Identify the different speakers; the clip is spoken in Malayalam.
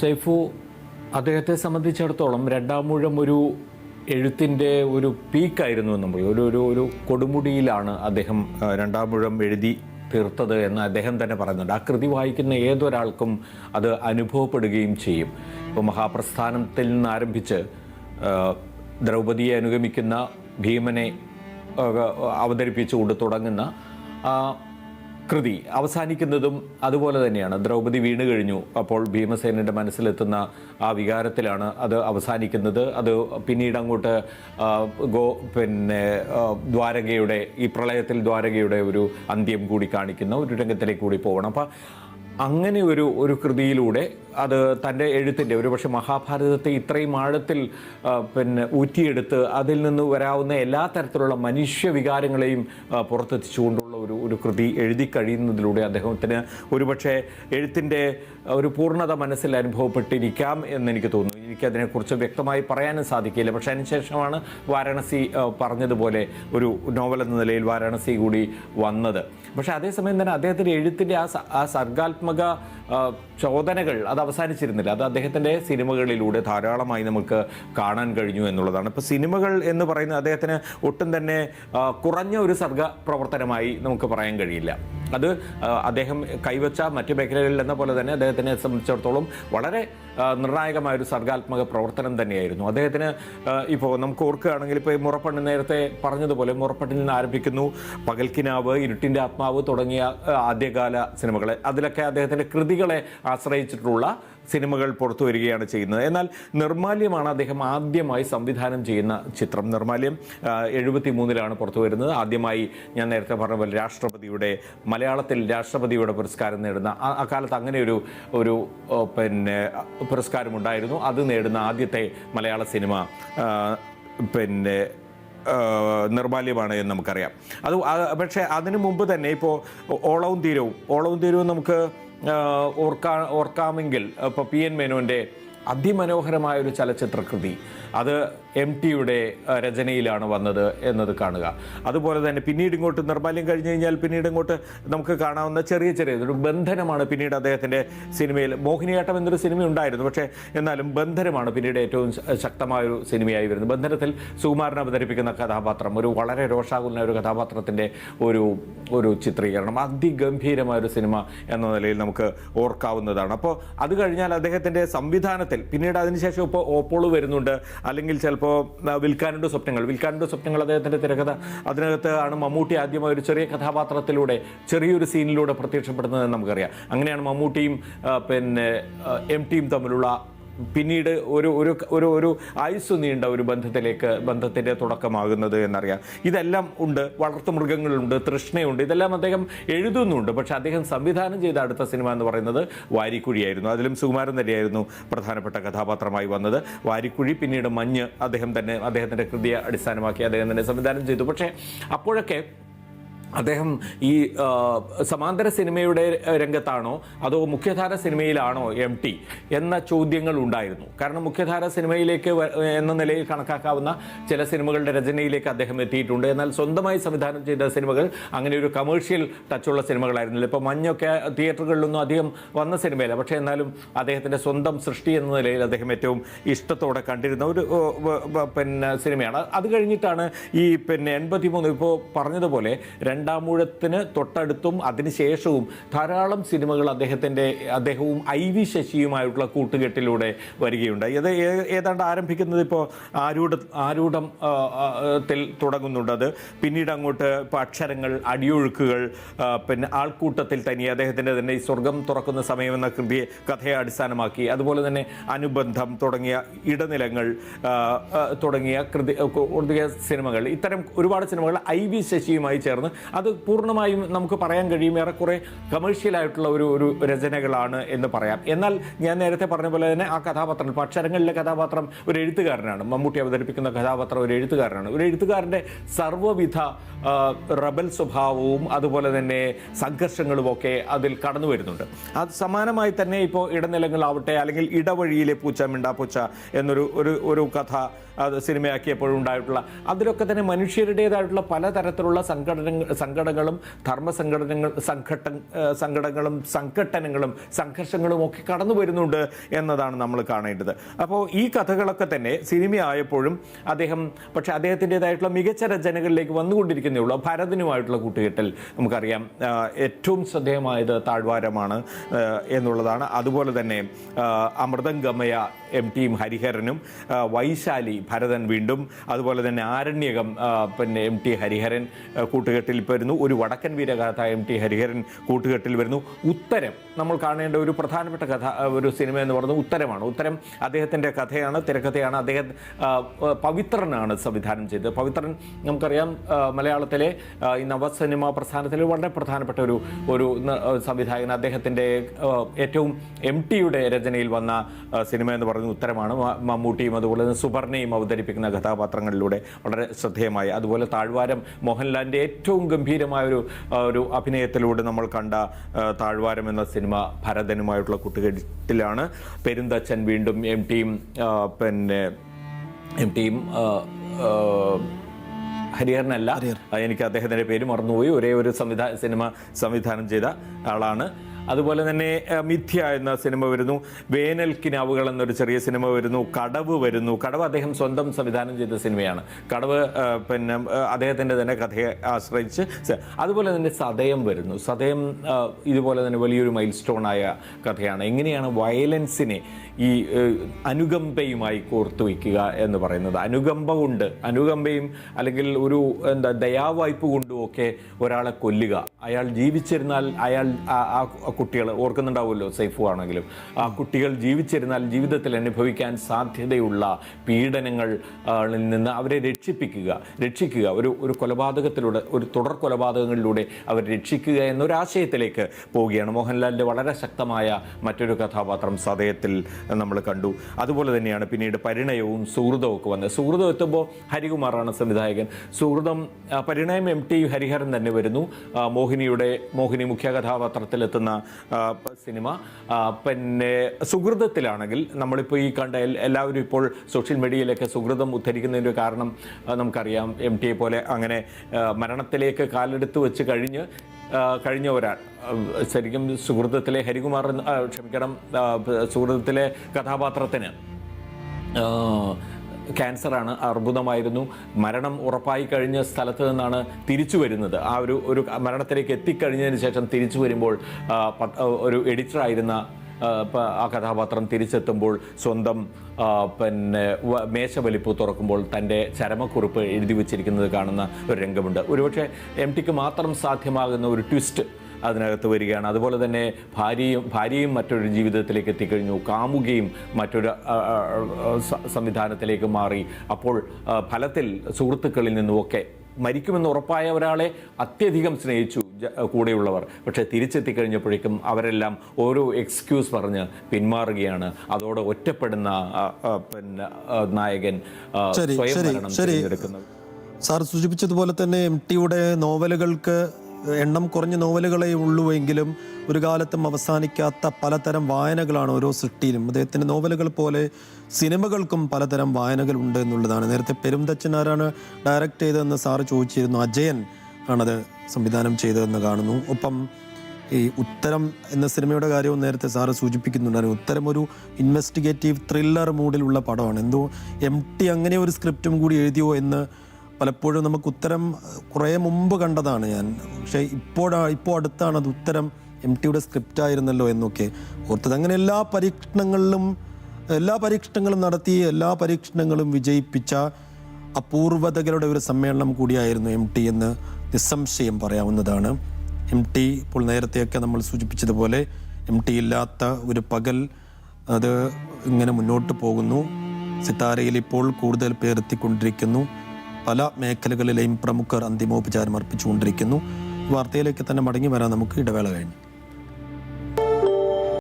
Speaker 1: സൈഫു അദ്ദേഹത്തെ സംബന്ധിച്ചിടത്തോളം രണ്ടാമൂഴം ഒരു എഴുത്തിന്റെ ഒരു പീക്കായിരുന്നു എന്ന് പറയും. ഒരു ഒരു ഒരു കൊടുമുടിയിലാണ് അദ്ദേഹം രണ്ടാമൂഴം രണ്ടാം മൂഴം എഴുതി തീർത്തത് എന്ന് അദ്ദേഹം തന്നെ പറയുന്നുണ്ട്. ആ കൃതി വായിക്കുന്ന ഏതൊരാൾക്കും അത് അനുഭവപ്പെടുകയും ചെയ്യും. ഇപ്പോൾ മഹാപ്രസ്ഥാനത്തിൽ നിന്ന് ആരംഭിച്ച് ദ്രൗപതിയെ അനുഗമിക്കുന്ന ഭീമനെ അവതരിപ്പിച്ചുകൊണ്ട് തുടങ്ങുന്ന കൃതി അവസാനിക്കുന്നതും അതുപോലെ തന്നെയാണ്. ദ്രൗപദി വീണ് കഴിഞ്ഞു. അപ്പോൾ ഭീമസേനന്റെ മനസ്സിലെത്തുന്ന ആ വികാരത്തിലാണ് അത് അവസാനിക്കുന്നത്. അത് പിന്നീട് അങ്ങോട്ട് ഗോ പിന്നെ ദ്വാരകയുടെ ഈ പ്രളയത്തിൽ ദ്വാരകയുടെ ഒരു അന്ത്യം കൂടി കാണിക്കുന്ന ഒരു രംഗത്തിലേക്ക് കൂടി പോകണം അപ്പം അങ്ങനെ ഒരു ഒരു കൃതിയിലൂടെ അത് തന്റെ എഴുത്തിന്റെ ഒരുപക്ഷെ മഹാഭാരതത്തെ ഇത്രയും ആഴത്തിൽ പിന്നെ ഊറ്റിയെടുത്ത് അതിൽ നിന്ന് വരാവുന്ന എല്ലാ തരത്തിലുള്ള മനുഷ്യ വികാരങ്ങളെയും ആ, പുറത്തെത്തിച്ചുകൊണ്ടുള്ള ഒരു കൃതി എഴുതി കഴിയുന്നതിലൂടെ അദ്ദേഹത്തിന് ഒരുപക്ഷെ എഴുത്തിന്റെ ഒരു പൂർണത മനസ്സിൽ അനുഭവപ്പെട്ടിരിക്കാം എന്ന് എനിക്ക് അതിനെക്കുറിച്ച് വ്യക്തമായി പറയാനും സാധിക്കില്ല. പക്ഷേ അതിനുശേഷമാണ് വാരാണസി പറഞ്ഞതുപോലെ ഒരു നോവൽ എന്ന നിലയിൽ വാരാണസി കൂടി വന്നത്. പക്ഷേ അതേസമയം തന്നെ അദ്ദേഹത്തിന്റെ എഴുത്തിന്റെ ആ ആ സർഗാത്മക ചോദനകൾ അത് അവസാനിച്ചിരുന്നില്ല. അത് അദ്ദേഹത്തിന്റെ സിനിമകളിലൂടെ ധാരാളമായി നമുക്ക് കാണാൻ കഴിഞ്ഞു എന്നുള്ളതാണ്. ഇപ്പോൾ സിനിമകൾ എന്ന് പറയുന്നത് അദ്ദേഹത്തിന് ഒട്ടും തന്നെ കുറഞ്ഞ ഒരു സർഗ പ്രവർത്തനമായി നമുക്ക് പറയാൻ കഴിയില്ല. അത് അദ്ദേഹം കൈവച്ച മറ്റു മേഖലകളിൽ എന്ന പോലെ തന്നെ അദ്ദേഹത്തിനെ സംബന്ധിച്ചിടത്തോളം വളരെ നിർണായകമായ ഒരു സർഗാത്മക പ്രവർത്തനം തന്നെയായിരുന്നു. അദ്ദേഹത്തിന് ഇപ്പോൾ നമുക്ക് ഓർക്കുകയാണെങ്കിൽ ഇപ്പോൾ മുറപ്പണ്ണി നേരത്തെ പറഞ്ഞതുപോലെ മുറപ്പണ്ണിൽ നിന്ന് ആരംഭിക്കുന്നു. പകൽക്കിനാവ് ഇരുട്ടിന്റെ ആത്മാവ് തുടങ്ങിയ ആദ്യകാല സിനിമകളെ. അതിലൊക്കെ അദ്ദേഹത്തിന്റെ കൃതികളെ ആശ്രയിച്ചിട്ടുള്ള സിനിമകൾ പുറത്തു വരികയാണ് ചെയ്യുന്നത്. എന്നാൽ നിർമാല്യമാണ് അദ്ദേഹം ആദ്യമായി സംവിധാനം ചെയ്യുന്ന ചിത്രം. നിർമാല്യം എഴുപത്തി മൂന്നിലാണ് പുറത്തു വരുന്നത്. ആദ്യമായി ഞാൻ നേരത്തെ പറഞ്ഞ പോലെ രാഷ്ട്രപതിയുടെ മലയാളത്തിൽ രാഷ്ട്രപതിയുടെ പുരസ്കാരം നേടുന്ന അക്കാലത്ത് അങ്ങനെ ഒരു ഒരു പിന്നെ പുരസ്കാരമുണ്ടായിരുന്നു. അത് നേടുന്ന ആദ്യത്തെ മലയാള സിനിമ പിന്നെ നിർമാല്യമാണ് എന്ന് നമുക്കറിയാം. അത് പക്ഷേ അതിനു മുമ്പ് തന്നെ ഇപ്പോൾ ഓളവും തീരവും. ഓളവും തീരവും നമുക്ക് ഓർക്കാ ഓർക്കാമെങ്കിൽ ഇപ്പോൾ പി എൻ മേനോന്റെ അതിമനോഹരമായ ഒരു ചലച്ചിത്രകൃതി. അത് എം ടിയുടെ രചനയിലാണ് വന്നത് എന്നത് കാണുക. അതുപോലെ തന്നെ പിന്നീട് ഇങ്ങോട്ട് നിർമ്മാല്യം കഴിഞ്ഞ് കഴിഞ്ഞാൽ പിന്നീട് ഇങ്ങോട്ട് നമുക്ക് കാണാവുന്ന ചെറിയ ചെറിയ ഒരു ബന്ധനമാണ് പിന്നീട് അദ്ദേഹത്തിന്റെ സിനിമയിൽ. മോഹിനിയാട്ടം എന്നൊരു സിനിമ ഉണ്ടായിരുന്നു. പക്ഷേ എന്നാലും ബന്ധനമാണ് പിന്നീട് ഏറ്റവും ശക്തമായ ശക്തമായൊരു സിനിമയായി വരുന്നത്. ബന്ധനത്തിൽ സുകുമാരൻ അവതരിപ്പിക്കുന്ന കഥാപാത്രം ഒരു വളരെ രോഷാകുന്ന ഒരു കഥാപാത്രത്തിന്റെ ഒരു ഒരു ചിത്രീകരണം. അതിഗംഭീരമായ ഒരു സിനിമ എന്ന നിലയിൽ നമുക്ക് ഓർക്കാവുന്നതാണ്. അപ്പോൾ അത് കഴിഞ്ഞാൽ അദ്ദേഹത്തിന്റെ സംവിധാനത്തിൽ പിന്നീട് അതിനുശേഷം ഇപ്പോൾ ഓപ്പോൾ വരുന്നുണ്ട്. അല്ലെങ്കിൽ ചിലപ്പോൾ വിൽക്കാനുണ്ട് സ്വപ്നങ്ങൾ. വിൽക്കാനുണ്ട് സ്വപ്നങ്ങൾ അദ്ദേഹത്തിന്റെ തിരക്കഥ. അതിനകത്ത് ആണ് മമ്മൂട്ടി ആദ്യമായി ഒരു ചെറിയ കഥാപാത്രത്തിലൂടെ ചെറിയൊരു സീനിലൂടെ പ്രത്യക്ഷപ്പെടുന്നതെന്ന് നമുക്കറിയാം. അങ്ങനെയാണ് മമ്മൂട്ടിയും പിന്നെ എം ടിയും തമ്മിലുള്ള പിന്നീട് ഒരു ഒരു ഒരു ഒരു ആയുസ് നീണ്ട ഒരു ബന്ധത്തിലേക്ക് ബന്ധത്തിന്റെ തുടക്കമാകുന്നത് എന്നറിയാം. ഇതെല്ലാം ഉണ്ട് വളർത്തു വളർത്തുമൃഗങ്ങളുണ്ട് തൃഷ്ണയുണ്ട് ഇതെല്ലാം അദ്ദേഹം എഴുതുന്നുണ്ട്. പക്ഷേ അദ്ദേഹം സംവിധാനം ചെയ്ത അടുത്ത സിനിമ എന്ന് പറയുന്നത് വാരിക്കുഴിയായിരുന്നു. അതിലും സുകുമാരൻ തന്നെയായിരുന്നു പ്രധാനപ്പെട്ട കഥാപാത്രമായി വന്നത്. വാരിക്കുഴി പിന്നീട് മഞ്ഞ് അദ്ദേഹം തന്നെ അദ്ദേഹത്തിന്റെ കൃതിയെ അടിസ്ഥാനമാക്കി അദ്ദേഹം തന്നെ സംവിധാനം ചെയ്തു. പക്ഷേ അപ്പോഴൊക്കെ അദ്ദേഹം ഈ സമാന്തര സിനിമയുടെ രംഗത്താണോ? അതോ മുഖ്യധാര സിനിമയിലാണോ എം ടി? എന്ന ചോദ്യങ്ങൾ ഉണ്ടായിരുന്നു. കാരണം മുഖ്യധാര സിനിമയിലേക്ക് എന്ന നിലയിൽ കണക്കാക്കാവുന്ന ചില സിനിമകളുടെ രചനയിലേക്ക് അദ്ദേഹം എത്തിയിട്ടുണ്ട്. എന്നാൽ സ്വന്തമായി സംവിധാനം ചെയ്ത സിനിമകൾ അങ്ങനെ ഒരു കമേഴ്ഷ്യൽ ടച്ചുള്ള സിനിമകളായിരുന്നില്ല. ഇപ്പോൾ മഞ്ഞൊക്കെ തിയേറ്ററുകളിലൊന്നും അധികം വന്ന സിനിമയില്ല. പക്ഷേ എന്നാലും അദ്ദേഹത്തിന്റെ സ്വന്തം സൃഷ്ടി എന്ന നിലയിൽ അദ്ദേഹം ഏറ്റവും ഇഷ്ടത്തോടെ കണ്ടിരുന്ന ഒരു പിന്നെ സിനിമയാണ്. അത് കഴിഞ്ഞിട്ടാണ് ഈ പിന്നെ എൺപത്തി മൂന്ന് ഇപ്പോൾ പറഞ്ഞതുപോലെ രണ്ടാമൂഴത്തിന് തൊട്ടടുത്തും അതിനുശേഷവും ധാരാളം സിനിമകൾ അദ്ദേഹത്തിന്റെ അദ്ദേഹവും ഐ വി ശശിയുമായിട്ടുള്ള കൂട്ടുകെട്ടിലൂടെ വരികയുണ്ടായി. അത് ഏതാണ്ട് ആരംഭിക്കുന്നത് ഇപ്പോൾ ആരൂഢ ആരൂഢം ത്തിൽ അത്. പിന്നീട് അങ്ങോട്ട് ഇപ്പോൾ അക്ഷരങ്ങൾ അടിയൊഴുക്കുകൾ പിന്നെ ആൾക്കൂട്ടത്തിൽ തനി അദ്ദേഹത്തിന്റെ തന്നെ ഈ സ്വർഗം തുറക്കുന്ന സമയം എന്ന കൃതിയെ കഥയെ അടിസ്ഥാനമാക്കി. അതുപോലെ തന്നെ അനുബന്ധം തുടങ്ങിയ ഇടനിലങ്ങൾ തുടങ്ങിയ കൃതി സിനിമകൾ. ഇത്തരം ഒരുപാട് സിനിമകൾ ഐ വി ശശിയുമായി ചേർന്ന് അത് പൂർണമായും നമുക്ക് പറയാൻ കഴിയും. ഏറെക്കുറെ കമേഴ്ഷ്യലായിട്ടുള്ള ഒരു ഒരു രചനകളാണ് എന്ന് പറയാം. എന്നാൽ ഞാൻ നേരത്തെ പറഞ്ഞ പോലെ തന്നെ ആ കഥാപാത്രം അക്ഷരങ്ങളിലെ കഥാപാത്രം ഒരു എഴുത്തുകാരനാണ്. മമ്മൂട്ടി അവതരിപ്പിക്കുന്ന കഥാപാത്രം ഒരു എഴുത്തുകാരനാണ്. ഒരു എഴുത്തുകാരന്റെ സർവവിധ റബൽ സ്വഭാവവും അതുപോലെ തന്നെ സംഘർഷങ്ങളും ഒക്കെ അതിൽ കടന്നു വരുന്നുണ്ട്. അത് സമാനമായി തന്നെ ഇപ്പോൾ ഇടനിലങ്ങളാവട്ടെ അല്ലെങ്കിൽ ഇടവഴിയിലെ പൂച്ച മിണ്ടാപ്പൂച്ച എന്നൊരു ഒരു ഒരു കഥ അത് സിനിമയാക്കിയപ്പോഴും ഉണ്ടായിട്ടുള്ള. അതിലൊക്കെ തന്നെ മനുഷ്യരുടേതായിട്ടുള്ള പലതരത്തിലുള്ള സംഘടന സങ്കടങ്ങളും ധർമ്മസംഘടനകൾ സംഘട്ട സംഘടനകളും സംഘട്ടനങ്ങളും സംഘർഷങ്ങളും ഒക്കെ കടന്നു വരുന്നുണ്ട് എന്നതാണ് നമ്മൾ കാണേണ്ടത്. അപ്പോൾ ഈ കഥകളൊക്കെ തന്നെ സിനിമയായപ്പോഴും അദ്ദേഹം പക്ഷേ അദ്ദേഹത്തിന്റെതായിട്ടുള്ള മികച്ച രചനകളിലേക്ക് വന്നുകൊണ്ടിരിക്കുന്നേ ഉള്ളൂ. ഭരതനുമായിട്ടുള്ള കൂട്ടുകെട്ടൽ നമുക്കറിയാം ഏറ്റവും ശ്രദ്ധേയമായത് താഴ്വാരമാണ് എന്നുള്ളതാണ്. അതുപോലെ തന്നെ അമൃതം അമൃതംഗമയ എം ടിയും ഹരിഹരനും വൈശാലി ഭരതൻ വീണ്ടും അതുപോലെ തന്നെ ആരണ്യകം പിന്നെ എം ടി ഹരിഹരൻ കൂട്ടുകെട്ടിൽ വരുന്നു. ഒരു വടക്കൻ വീരഗാഥ എം ടി ഹരിഹരൻ കൂട്ടുകെട്ടിൽ വരുന്നു. ഉത്തരം നമ്മൾ കാണേണ്ട ഒരു പ്രധാനപ്പെട്ട കഥ ഒരു സിനിമ എന്ന് പറയുന്നത് ഉത്തരമാണ്. ഉത്തരം അദ്ദേഹത്തിന്റെ കഥയാണ് തിരക്കഥയാണ്. അദ്ദേഹം പവിത്രനാണ് സംവിധാനം ചെയ്തത്. പവിത്രൻ നമുക്കറിയാം മലയാളത്തിലെ ഈ നവസിനിമ പ്രസ്ഥാനത്തിൽ വളരെ പ്രധാനപ്പെട്ട ഒരു ഒരു സംവിധായകൻ. അദ്ദേഹത്തിന്റെ ഏറ്റവും എം ടിയുടെ രചനയിൽ വന്ന സിനിമ എന്ന് പറയുന്നത് ഉത്തരമാണ്. മമ്മൂട്ടിയും അതുപോലെ തന്നെ സുബർണയും അവതരിപ്പിക്കുന്ന കഥാപാത്രങ്ങളിലൂടെ വളരെ ശ്രദ്ധേയമായി. അതുപോലെ താഴ്വാരം മോഹൻലാലിന്റെ ഏറ്റവും ഗംഭീരമായ ഒരു ഒരു അഭിനയത്തിലൂടെ നമ്മൾ കണ്ട താഴ്വാരം എന്ന സിനിമ ഭരതനുമായിട്ടുള്ള കൂട്ടുകെട്ടിലാണ്. പെരുന്തച്ചൻ വീണ്ടും എം ടിയും പിന്നെ എം ടിയും ഹരിഹരനല്ല. എനിക്ക് അദ്ദേഹത്തിന്റെ പേര് മറന്നുപോയി. ഒരേ ഒരു സംവിധാ സിനിമ സംവിധാനം ചെയ്ത ആളാണ്. അതുപോലെ തന്നെ മിഥ്യ എന്ന സിനിമ വരുന്നു. വേനൽ കിനാവുകൾ എന്നൊരു ചെറിയ സിനിമ വരുന്നു. കടവ് വരുന്നു. കടവ് അദ്ദേഹം സ്വന്തം സംവിധാനം ചെയ്ത സിനിമയാണ്. കടവ് പിന്നെ അദ്ദേഹത്തിന്റെ തന്നെ കഥയെ ആശ്രയിച്ച് അതുപോലെ തന്നെ സതയം വരുന്നു. സതയം ഇതുപോലെ തന്നെ വലിയൊരു മൈൽ സ്റ്റോൺ ആയ കഥയാണ്. എങ്ങനെയാണ് വയലൻസിനെ ഈ അനുകമ്പയുമായി കോർത്തു വയ്ക്കുക എന്ന് പറയുന്നത്? അനുകമ്പ കൊണ്ട് അനുകമ്പയും അല്ലെങ്കിൽ ഒരു എന്താ ദയാവായ്പ കൊണ്ടും ഒക്കെ ഒരാളെ കൊല്ലുക. അയാൾ ജീവിച്ചിരുന്നാൽ അയാൾ കുട്ടികൾ ഓർക്കുന്നുണ്ടാവുമല്ലോ സേഫു ആണെങ്കിലും. ആ കുട്ടികൾ ജീവിച്ചിരുന്നാൽ ജീവിതത്തിൽ അനുഭവിക്കാൻ സാധ്യതയുള്ള പീഡനങ്ങളിൽ നിന്ന് അവരെ രക്ഷിപ്പിക്കുക രക്ഷിക്കുക. ഒരു ഒരു കൊലപാതകത്തിലൂടെ ഒരു തുടർ കൊലപാതകങ്ങളിലൂടെ അവരെ രക്ഷിക്കുക എന്നൊരാശയത്തിലേക്ക് പോവുകയാണ്. മോഹൻലാലിന്റെ വളരെ ശക്തമായ മറ്റൊരു കഥാപാത്രം സതയത്തിൽ നമ്മൾ കണ്ടു. അതുപോലെ തന്നെയാണ് പിന്നീട് പരിണയവും സുഹൃതവും ഒക്കെ വന്നത്. സുഹൃതം എത്തുമ്പോൾ ഹരികുമാറാണ് സംവിധായകൻ. സുഹൃതം പരിണയം എം ടി ഹരിഹരൻ തന്നെ വരുന്നു. മോഹിനിയുടെ മോഹിനി മുഖ്യ കഥാപാത്രത്തിലെത്തുന്ന സിനിമ. പിന്നെ സുഹൃതത്തിലാണെങ്കിൽ നമ്മളിപ്പോൾ ഈ കണ്ട എല്ലാവരും ഇപ്പോൾ സോഷ്യൽ മീഡിയയിലൊക്കെ സുഹൃതം ഉദ്ധരിക്കുന്നതിന്റെ കാരണം നമുക്കറിയാം. എം ടിയെ പോലെ അങ്ങനെ മരണത്തിലേക്ക് കാലെടുത്ത് വെച്ച് കഴിഞ്ഞ് കഴിഞ്ഞ ഒരാൾ. ശരിക്കും സുഹൃത്തത്തിലെ ഹരികുമാർ ക്ഷമിക്കണം സുഹൃത്തിലെ കഥാപാത്രത്തിന്. ക്യാൻസറാണ് അർബുദമായിരുന്നു. മരണം ഉറപ്പായി കഴിഞ്ഞ സ്ഥലത്ത് നിന്നാണ് തിരിച്ചു വരുന്നത്. ആ ഒരു ഒരു മരണത്തിലേക്ക് എത്തിക്കഴിഞ്ഞതിന് ശേഷം തിരിച്ചു വരുമ്പോൾ ഒരു എഡിറ്ററായിരുന്ന ആ, കഥാപാത്രം തിരിച്ചെത്തുമ്പോൾ സ്വന്തം പിന്നെ മേശ മേശവലിപ്പ് തുറക്കുമ്പോൾ തന്റെ ചരമക്കുറിപ്പ് എഴുതി വച്ചിരിക്കുന്നത് കാണുന്ന ഒരു രംഗമുണ്ട്. ഒരുപക്ഷെ എം ടിക്ക് മാത്രം സാധ്യമാകുന്ന ഒരു ട്വിസ്റ്റ് അതിനകത്ത് വരികയാണ്. അതുപോലെ തന്നെ ഭാര്യയും ഭാര്യയും മറ്റൊരു ജീവിതത്തിലേക്ക് എത്തിക്കഴിഞ്ഞു. കാമുകയും മറ്റൊരു സംവിധാനത്തിലേക്ക് മാറി. അപ്പോൾ ഫലത്തിൽ സുഹൃത്തുക്കളിൽ നിന്നുമൊക്കെ മരിക്കുമെന്ന് ഉറപ്പായ ഒരാളെ അത്യധികം സ്നേഹിച്ചു കൂടെയുള്ളവർ. പക്ഷേ തിരിച്ചെത്തിക്കഴിഞ്ഞപ്പോഴേക്കും അവരെല്ലാം ഓരോ എക്സ്ക്യൂസ് പറഞ്ഞ് പിന്മാറുകയാണ്. അതോടെ ഒറ്റപ്പെടുന്ന പിന്നെ നായകൻ സ്വയം മരണം. തിരഞ്ഞെടുക്കുന്നത്
Speaker 2: സാർ സൂചിപ്പിച്ചതുപോലെ തന്നെ എം ടിയുടെ നോവലുകൾക്ക് എണ്ണം കുറഞ്ഞ നോവലുകളെ ഉള്ളൂ എങ്കിലും ഒരു കാലത്തും അവസാനിക്കാത്ത പലതരം വായനകളാണ് ഓരോ സൃഷ്ടിയിലും. അദ്ദേഹത്തിന്റെ നോവലുകൾ പോലെ സിനിമകൾക്കും പലതരം വായനകളുണ്ട് എന്നുള്ളതാണ്. നേരത്തെ പെരുന്തച്ചൻ ആരാണ് ഡയറക്റ്റ് ചെയ്തതെന്ന് സാറ് ചോദിച്ചിരുന്നു. അജയൻ ആണത് സംവിധാനം ചെയ്തതെന്ന് കാണുന്നു. ഒപ്പം ഈ ഉത്തരം എന്ന സിനിമയുടെ കാര്യവും നേരത്തെ സാറ് സൂചിപ്പിക്കുന്നുണ്ടായിരുന്നു. ഉത്തരം ഒരു ഇൻവെസ്റ്റിഗേറ്റീവ് ത്രില്ലർ മൂഡിലുള്ള പടമാണ്. എന്തോ എം ടി അങ്ങനെ ഒരു സ്ക്രിപ്റ്റും കൂടി എഴുതിയോ എന്ന് പലപ്പോഴും നമുക്ക് ഉത്തരം കുറേ മുമ്പ് കണ്ടതാണ് ഞാൻ. പക്ഷേ ഇപ്പോഴാ ഇപ്പോൾ അടുത്താണ് അത് ഉത്തരം. എം ടിയുടെ സ്ക്രിപ്റ്റ് ആയിരുന്നല്ലോ എന്നൊക്കെ ഓർത്തത്. അങ്ങനെ എല്ലാ പരീക്ഷണങ്ങളിലും എല്ലാ പരീക്ഷണങ്ങളും നടത്തി എല്ലാ പരീക്ഷണങ്ങളും വിജയിപ്പിച്ച അപൂർവതകളുടെ ഒരു സമ്മേളനം കൂടിയായിരുന്നു എം ടി എന്ന് നിസ്സംശയം പറയാവുന്നതാണ്. എം ടി ഇപ്പോൾ നേരത്തെയൊക്കെ നമ്മൾ സൂചിപ്പിച്ചതുപോലെ എം ടി ഇല്ലാത്ത ഒരു പകൽ അത് ഇങ്ങനെ മുന്നോട്ട് പോകുന്നു. സിത്താരയിൽ ഇപ്പോൾ കൂടുതൽ പേർ എത്തിക്കൊണ്ടിരിക്കുന്നു. പല മേഖലകളിലെയും പ്രമുഖർ അന്തിമോപചാരം അർപ്പിച്ചുകൊണ്ടിരിക്കുന്നു വാർത്തയിലേക്ക് തന്നെ മടങ്ങി വരാൻ നമുക്ക് ഇടവേള കഴിഞ്ഞു.